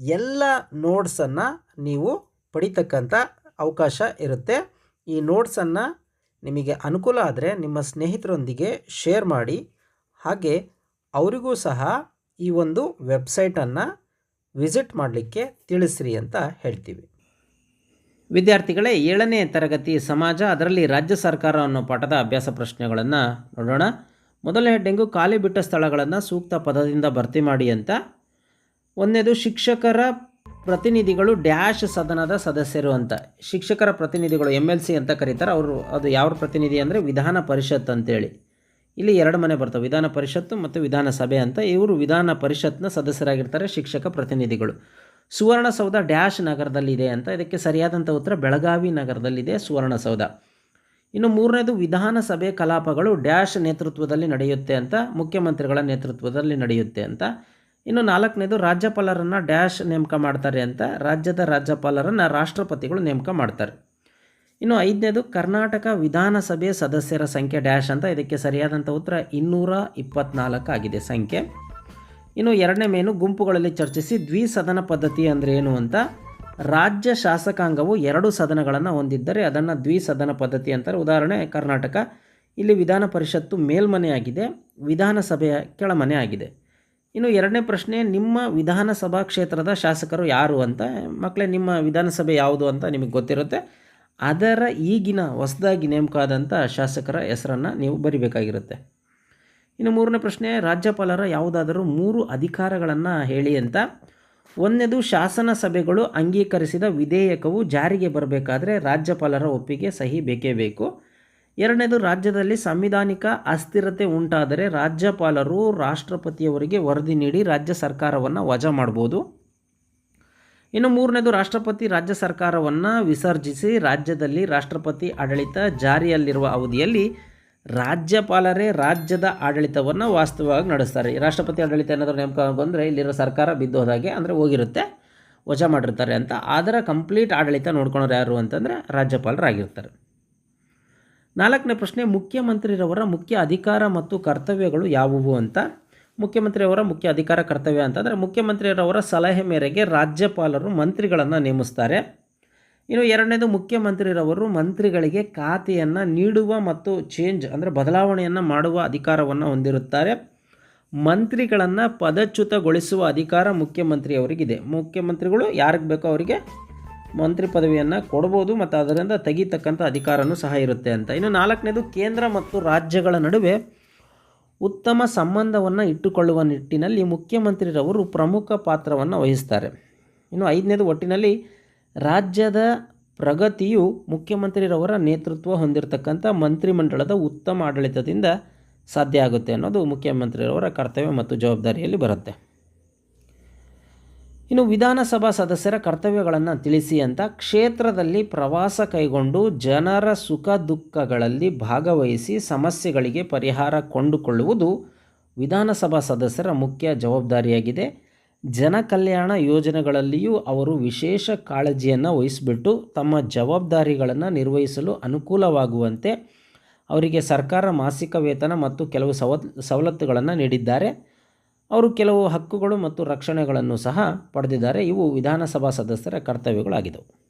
ಎಲ್ಲ ನೋಟ್ಸನ್ನು ನೀವು ಪಡಿತಕ್ಕಂಥ ಅವಕಾಶ ಇರುತ್ತೆ. ಈ ನೋಟ್ಸನ್ನು ನಿಮಗೆ ಅನುಕೂಲ ಆದರೆ ನಿಮ್ಮ ಸ್ನೇಹಿತರೊಂದಿಗೆ ಶೇರ್ ಮಾಡಿ. ಹಾಗೆ ಅವರಿಗೂ ಸಹ ಈ ಒಂದು ವೆಬ್ಸೈಟನ್ನು ವಿಸಿಟ್ ಮಾಡಲಿಕ್ಕೆ ತಿಳಿಸ್ರಿ ಅಂತ ಹೇಳ್ತೀವಿ. ವಿದ್ಯಾರ್ಥಿಗಳೇ, ಏಳನೇ ತರಗತಿ ಸಮಾಜ, ಅದರಲ್ಲಿ ರಾಜ್ಯ ಸರ್ಕಾರ ಅನ್ನೋ ಪಾಠದ ಅಭ್ಯಾಸ ಪ್ರಶ್ನೆಗಳನ್ನು ನೋಡೋಣ. ಮೊದಲನೇ ಡೆಂಗು ಖಾಲಿ ಬಿಟ್ಟ ಸ್ಥಳಗಳನ್ನು ಸೂಕ್ತ ಪದದಿಂದ ಭರ್ತಿ ಮಾಡಿ ಅಂತ ಒಂದನೇದು ಶಿಕ್ಷಕರ ಪ್ರತಿನಿಧಿಗಳು ಡ್ಯಾಶ್ ಸದನದ ಸದಸ್ಯರು ಅಂತ. ಶಿಕ್ಷಕರ ಪ್ರತಿನಿಧಿಗಳು ಎಂ ಎಲ್ ಸಿ ಅಂತ ಕರೀತಾರೆ. ಅವರು ಅದು ಯಾವ ಪ್ರತಿನಿಧಿ ಅಂದರೆ ವಿಧಾನ ಪರಿಷತ್ ಅಂತೇಳಿ. ಇಲ್ಲಿ ಎರಡು ಮನೆ ಬರ್ತವೆ. ವಿಧಾನ ಪರಿಷತ್ತು ಮತ್ತು ವಿಧಾನಸಭೆ ಅಂತ. ಇವರು ವಿಧಾನ ಪರಿಷತ್ನ ಸದಸ್ಯರಾಗಿರ್ತಾರೆ, ಶಿಕ್ಷಕ ಪ್ರತಿನಿಧಿಗಳು. ಸುವರ್ಣಸೌಧ ಡ್ಯಾಶ್ ನಗರದಲ್ಲಿದೆ ಅಂತ. ಇದಕ್ಕೆ ಸರಿಯಾದಂಥ ಉತ್ತರ ಬೆಳಗಾವಿ ನಗರದಲ್ಲಿದೆ ಸುವರ್ಣಸೌಧ. ಇನ್ನು ಮೂರನೇದು ವಿಧಾನಸಭೆ ಕಲಾಪಗಳು ಡ್ಯಾಶ್ ನೇತೃತ್ವದಲ್ಲಿ ನಡೆಯುತ್ತೆ ಅಂತ, ಮುಖ್ಯಮಂತ್ರಿಗಳ ನೇತೃತ್ವದಲ್ಲಿ ನಡೆಯುತ್ತೆ ಅಂತ. ಇನ್ನು ನಾಲ್ಕನೇದು ರಾಜ್ಯಪಾಲರನ್ನು ಡ್ಯಾಶ್ ನೇಮಕ ಮಾಡ್ತಾರೆ ಅಂತ ರಾಜ್ಯದ ರಾಜ್ಯಪಾಲರನ್ನು ರಾಷ್ಟ್ರಪತಿಗಳು ನೇಮಕ ಮಾಡ್ತಾರೆ. ಇನ್ನು ಐದನೇದು ಕರ್ನಾಟಕ ವಿಧಾನಸಭೆ ಸದಸ್ಯರ ಸಂಖ್ಯೆ ಡ್ಯಾಶ್ ಅಂತ ಇದಕ್ಕೆ ಸರಿಯಾದಂಥ ಉತ್ತರ ಇನ್ನೂರ ಇಪ್ಪತ್ನಾಲ್ಕು ಆಗಿದೆ ಸಂಖ್ಯೆ. ಇನ್ನು ಎರಡನೇ ಮೇನು ಗುಂಪುಗಳಲ್ಲಿ ಚರ್ಚಿಸಿ ದ್ವಿಸದನ ಪದ್ಧತಿ ಅಂದರೆ ಏನು ಅಂತ ರಾಜ್ಯ ಶಾಸಕಾಂಗವು ಎರಡು ಸದನಗಳನ್ನು ಹೊಂದಿದ್ದರೆ ಅದನ್ನು ದ್ವಿಸದನ ಪದ್ಧತಿ ಅಂತಾರೆ. ಉದಾಹರಣೆ ಕರ್ನಾಟಕ, ಇಲ್ಲಿ ವಿಧಾನ ಪರಿಷತ್ತು ಮೇಲ್ಮನೆಯಾಗಿದೆ, ವಿಧಾನಸಭೆಯ ಕೆಳಮನೆ ಆಗಿದೆ. ಇನ್ನು ಎರಡನೇ ಪ್ರಶ್ನೆ, ನಿಮ್ಮ ವಿಧಾನಸಭಾ ಕ್ಷೇತ್ರದ ಶಾಸಕರು ಯಾರು ಅಂತ. ಮಕ್ಕಳೇ ನಿಮ್ಮ ವಿಧಾನಸಭೆ ಯಾವುದು ಅಂತ ನಿಮಗೆ ಗೊತ್ತಿರುತ್ತೆ. ಅದರ ಈಗಿನ ಹೊಸದಾಗಿ ನೇಮಕ ಆದಂಥ ಶಾಸಕರ ಹೆಸರನ್ನು ನೀವು ಬರಿಬೇಕಾಗಿರುತ್ತೆ. ಇನ್ನು ಮೂರನೇ ಪ್ರಶ್ನೆ, ರಾಜ್ಯಪಾಲರ ಯಾವುದಾದರೂ ಮೂರು ಅಧಿಕಾರಗಳನ್ನು ಹೇಳಿ ಅಂತ. ಒಂದನೇದು, ಶಾಸನ ಸಭೆಗಳು ಅಂಗೀಕರಿಸಿದ ವಿಧೇಯಕವು ಜಾರಿಗೆ ಬರಬೇಕಾದ್ರೆ ರಾಜ್ಯಪಾಲರ ಒಪ್ಪಿಗೆ ಸಹಿ ಬೇಕೇ ಬೇಕು. ಎರಡನೇದು, ರಾಜ್ಯದಲ್ಲಿ ಸಂವಿಧಾನಿಕ ಅಸ್ಥಿರತೆ ಉಂಟಾದರೆ ರಾಜ್ಯಪಾಲರು ರಾಷ್ಟ್ರಪತಿಯವರಿಗೆ ವರದಿ ನೀಡಿ ರಾಜ್ಯ ಸರ್ಕಾರವನ್ನು ವಜಾ ಮಾಡ್ಬೋದು. ಇನ್ನು ಮೂರನೇದು, ರಾಷ್ಟ್ರಪತಿ ರಾಜ್ಯ ಸರ್ಕಾರವನ್ನು ವಿಸರ್ಜಿಸಿ ರಾಜ್ಯದಲ್ಲಿ ರಾಷ್ಟ್ರಪತಿ ಆಡಳಿತ ಜಾರಿಯಲ್ಲಿರುವ ಅವಧಿಯಲ್ಲಿ ರಾಜ್ಯಪಾಲರೇ ರಾಜ್ಯದ ಆಡಳಿತವನ್ನು ವಾಸ್ತವವಾಗಿ ನಡೆಸ್ತಾರೆ. ರಾಷ್ಟ್ರಪತಿ ಆಡಳಿತ ಏನಾದರೂ ನೇಮಕ ಬಂದರೆ ಇಲ್ಲಿರೋ ಸರ್ಕಾರ ಬಿದ್ದೋದಾಗೆ ಅಂದರೆ ಹೋಗಿರುತ್ತೆ, ವಜಾ ಮಾಡಿರ್ತಾರೆ ಅಂತ. ಅದರ ಕಂಪ್ಲೀಟ್ ಆಡಳಿತ ನೋಡ್ಕೊಳೋರು ಯಾರು ಅಂತಂದರೆ ರಾಜ್ಯಪಾಲರಾಗಿರ್ತಾರೆ. ನಾಲ್ಕನೇ ಪ್ರಶ್ನೆ, ಮುಖ್ಯಮಂತ್ರಿರವರ ಮುಖ್ಯ ಅಧಿಕಾರ ಮತ್ತು ಕರ್ತವ್ಯಗಳು ಯಾವುವು ಅಂತ. ಮುಖ್ಯಮಂತ್ರಿಯವರ ಮುಖ್ಯ ಅಧಿಕಾರ, ಕರ್ತವ್ಯ ಅಂತಂದರೆ ಮುಖ್ಯಮಂತ್ರಿಯವರ ಸಲಹೆ ಮೇರೆಗೆ ರಾಜ್ಯಪಾಲರು ಮಂತ್ರಿಗಳನ್ನು ನೇಮಿಸ್ತಾರೆ. ಇನ್ನು ಎರಡನೇದು, ಮುಖ್ಯಮಂತ್ರಿರವರು ಮಂತ್ರಿಗಳಿಗೆ ಖಾತೆಯನ್ನು ನೀಡುವ ಮತ್ತು ಚೇಂಜ್ ಅಂದರೆ ಬದಲಾವಣೆಯನ್ನು ಮಾಡುವ ಅಧಿಕಾರವನ್ನು ಹೊಂದಿರುತ್ತಾರೆ. ಮಂತ್ರಿಗಳನ್ನು ಪದಚ್ಯುತಗೊಳಿಸುವ ಅಧಿಕಾರ ಮುಖ್ಯಮಂತ್ರಿಯವರಿಗಿದೆ. ಮುಖ್ಯಮಂತ್ರಿಗಳು ಯಾರಿಗೆ ಬೇಕೋ ಅವರಿಗೆ ಮಂತ್ರಿ ಪದವಿಯನ್ನು ಕೊಡ್ಬೋದು ಮತ್ತು ಅದರಿಂದ ತೆಗಿತಕ್ಕಂಥ ಅಧಿಕಾರನೂ ಸಹ ಇರುತ್ತೆ ಅಂತ. ಇನ್ನು ನಾಲ್ಕನೇದು ಕೇಂದ್ರ ಮತ್ತು ರಾಜ್ಯಗಳ ನಡುವೆ ಉತ್ತಮ ಸಂಬಂಧವನ್ನು ಇಟ್ಟುಕೊಳ್ಳುವ ನಿಟ್ಟಿನಲ್ಲಿ ಮುಖ್ಯಮಂತ್ರಿರವರು ಪ್ರಮುಖ ಪಾತ್ರವನ್ನು ವಹಿಸ್ತಾರೆ. ಇನ್ನು ಐದನೇದು ಒಟ್ಟಿನಲ್ಲಿ ರಾಜ್ಯದ ಪ್ರಗತಿಯು ಮುಖ್ಯಮಂತ್ರಿರವರ ನೇತೃತ್ವ ಹೊಂದಿರತಕ್ಕಂಥ ಮಂತ್ರಿಮಂಡಲದ ಉತ್ತಮ ಆಡಳಿತದಿಂದ ಸಾಧ್ಯ ಆಗುತ್ತೆ ಅನ್ನೋದು ಮುಖ್ಯಮಂತ್ರಿರವರ ಕರ್ತವ್ಯ ಮತ್ತು ಜವಾಬ್ದಾರಿಯಲ್ಲಿ ಬರುತ್ತೆ. ಇನ್ನು ವಿಧಾನಸಭಾ ಸದಸ್ಯರ ಕರ್ತವ್ಯಗಳನ್ನು ತಿಳಿಸಿ ಅಂತ ಕ್ಷೇತ್ರದಲ್ಲಿ ಪ್ರವಾಸ ಕೈಗೊಂಡು ಜನರ ಸುಖ ದುಃಖಗಳಲ್ಲಿ ಭಾಗವಹಿಸಿ ಸಮಸ್ಯೆಗಳಿಗೆ ಪರಿಹಾರ ಕೊಂಡುಕೊಳ್ಳುವುದು ವಿಧಾನಸಭಾ ಸದಸ್ಯರ ಮುಖ್ಯ ಜವಾಬ್ದಾರಿಯಾಗಿದೆ. ಜನ ಕಲ್ಯಾಣ ಯೋಜನೆಗಳಲ್ಲಿಯೂ ಅವರು ವಿಶೇಷ ಕಾಳಜಿಯನ್ನು ವಹಿಸಿಬಿಟ್ಟು ತಮ್ಮ ಜವಾಬ್ದಾರಿಗಳನ್ನು ನಿರ್ವಹಿಸಲು ಅನುಕೂಲವಾಗುವಂತೆ ಅವರಿಗೆ ಸರ್ಕಾರ ಮಾಸಿಕ ವೇತನ ಮತ್ತು ಕೆಲವು ಸವ ಸವಲತ್ತುಗಳನ್ನು ನೀಡಿದ್ದಾರೆ. ಅವರು ಕೆಲವು ಹಕ್ಕುಗಳು ಮತ್ತು ರಕ್ಷಣೆಗಳನ್ನು ಸಹ ಪಡೆದಿದ್ದಾರೆ. ಇವು ವಿಧಾನಸಭಾ ಸದಸ್ಯರ ಕರ್ತವ್ಯಗಳಾಗಿದ್ದವು.